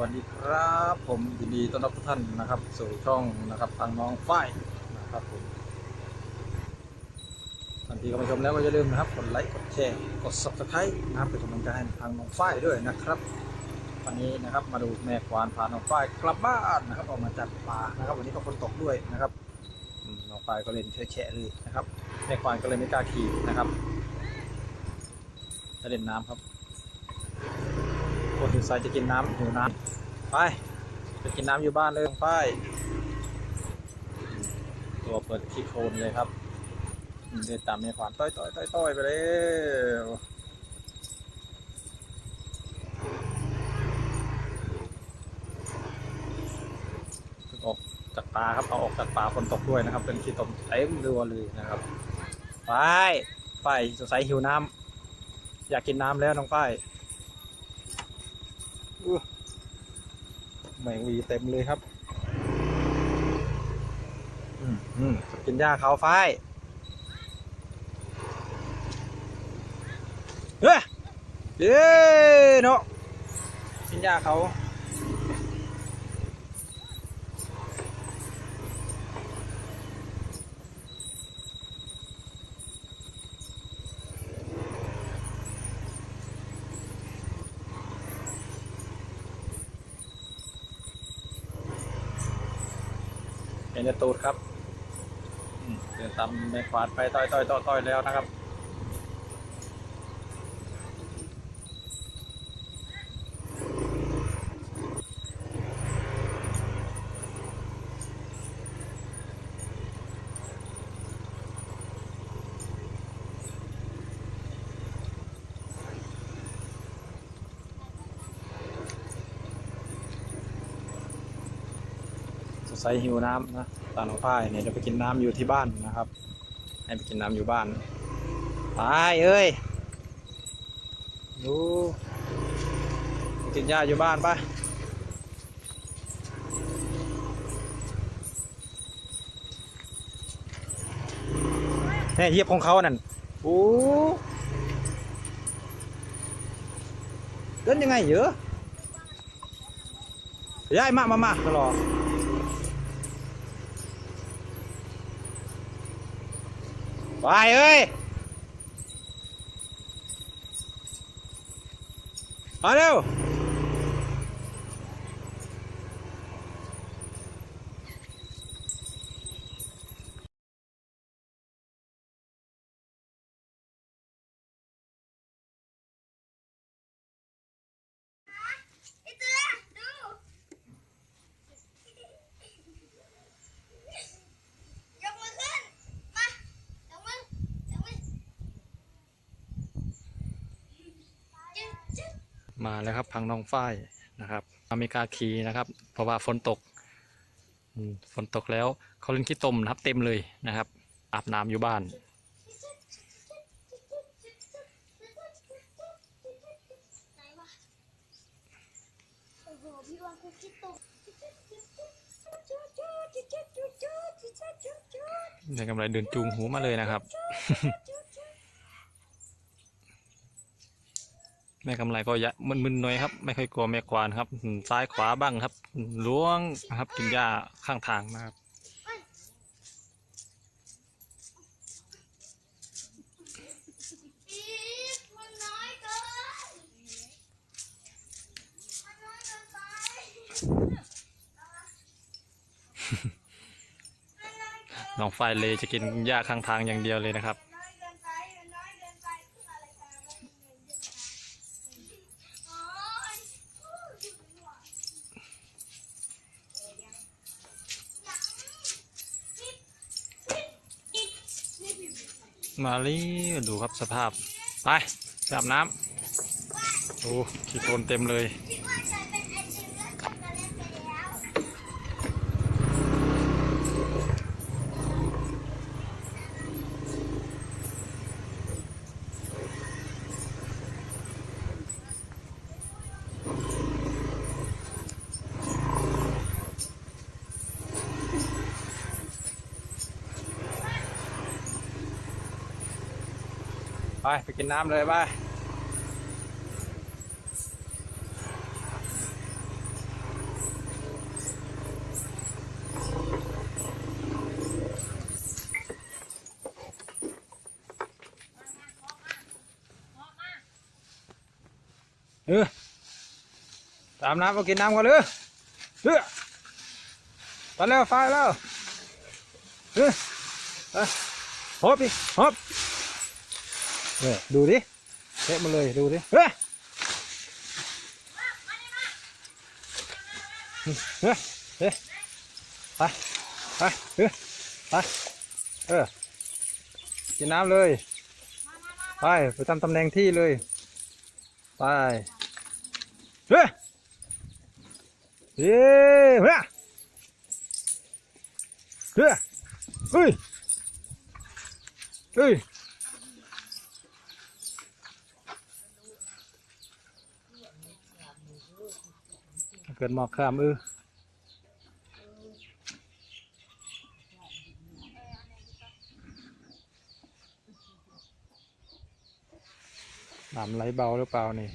วัสดีครับผมยินดีต้อนรับทุกท่านนะครับ สู่ช่องนะครับทางน้องฝ้ายนะครับผมท่านที่เข้ามาชมแล้วก็อย่าลืมนะครับกดไลค์กดแชร์กด subscribe นะครับเป็นกำลังใจให้ทางน้องฝ้ายด้วยนะครับวันนี้นะครับมาดูแม่ควานพาน้องฝ้ายกลับบ้านนะครับออกมาจัดปลานะครับ วันนี้ก็ฝนตกด้วยนะครับน้องฝ้ายก็เล่นแฉะเลยนะครับแม่ควานก็เลยไม่กล้าขี่นะครับจะเล่นน้ำครับ คนหิวใส่จะกินน้ำหิวน้ำไปไปกินน้ำอยู่บ้านเลยไปตัวเปิดขี้โคลนเลยครับเดินตามเมียขวานต้อยต้อยต้อยต้อยไปเลยออกจากป่าครับเอาออกจากป่าฝนตกด้วยนะครับ เป็นขี้ตมเต็มเรือเลยนะครับไปไปสงสัยหิวน้ำอยากกินน้ำแล้วน้องฝ้าย แมงวีเต็มเลยครับ อืมอืมกินหญ้าเขาไฟเฮ้ยเย้เนาะกินหญ้าเขา เห็นแต่ตูดครับเดินตามแม่ขวานไปต่อยต้อยต้อยต้อยแล้วนะครับ งสัยหิวน้ำนะตาหนองฝ้ายเนี่ยจะไปกินน้ำอยู่ที่บ้านนะครับ ให้ไปกินน้ำอยู่บ้านไปเอ้ยดูกินหญ้าอยู่บ้านปะแน่เหยียบของเขานั่นโอ้เดินยังไงเยอะย้ายมามามาตลอด ไปเมาเร็วมาแล้วครับพังน้องฝ้ายนะครับ อเมริกาคีนะครับ เพราะว่าฝนตกอืมฝนตกแล้วเขาเล่นขี้ตมนะครับ เต็มเลยนะครับ อาบน้ำอยู่บ้านไหนวะโอ้โหพี่วางคุกกี้ตกในกำไรเดินจูงหูมาเลยนะครับ แม่กำไรก็ยะมึนๆหน่อยครับ ไม่ค่อยกลัวแม่ควานครับอืมซ้ายขวาบ้างครับล้วงนะครับกินหญ้าข้างทางนะครับอีฟมันน้อยเกินมันน้อยเกินไปมันน้อยเกินน้องฝ้ายเลยจะกินหญ้าข้างทางอย่างเดียวเลยนะครับ มาลีดูครับสภาพ ไปอาบน้ำโอ้ขี้โคลนเต็มเลย ไป ไปกินน้ำเลยไปเออตามน้ำมากินน้ำกันเลยเออไปแล้วไฟแล้วเออฮอบอีฮอบ เนี่ยดูดิเทะมาเลยดูดิเฮ้ยเฮ้ยเฮ้ยไปไปเออไปเออกินน้ำเลย ไปไปทำตำแหน่งที่เลย ไปเฮ้ยเฮ้ยเฮ้ยเฮ้ยเฮ้ยเฮ้ยเกิดหมอกขามเออน้ำไหลเบาหรือเปล่านี่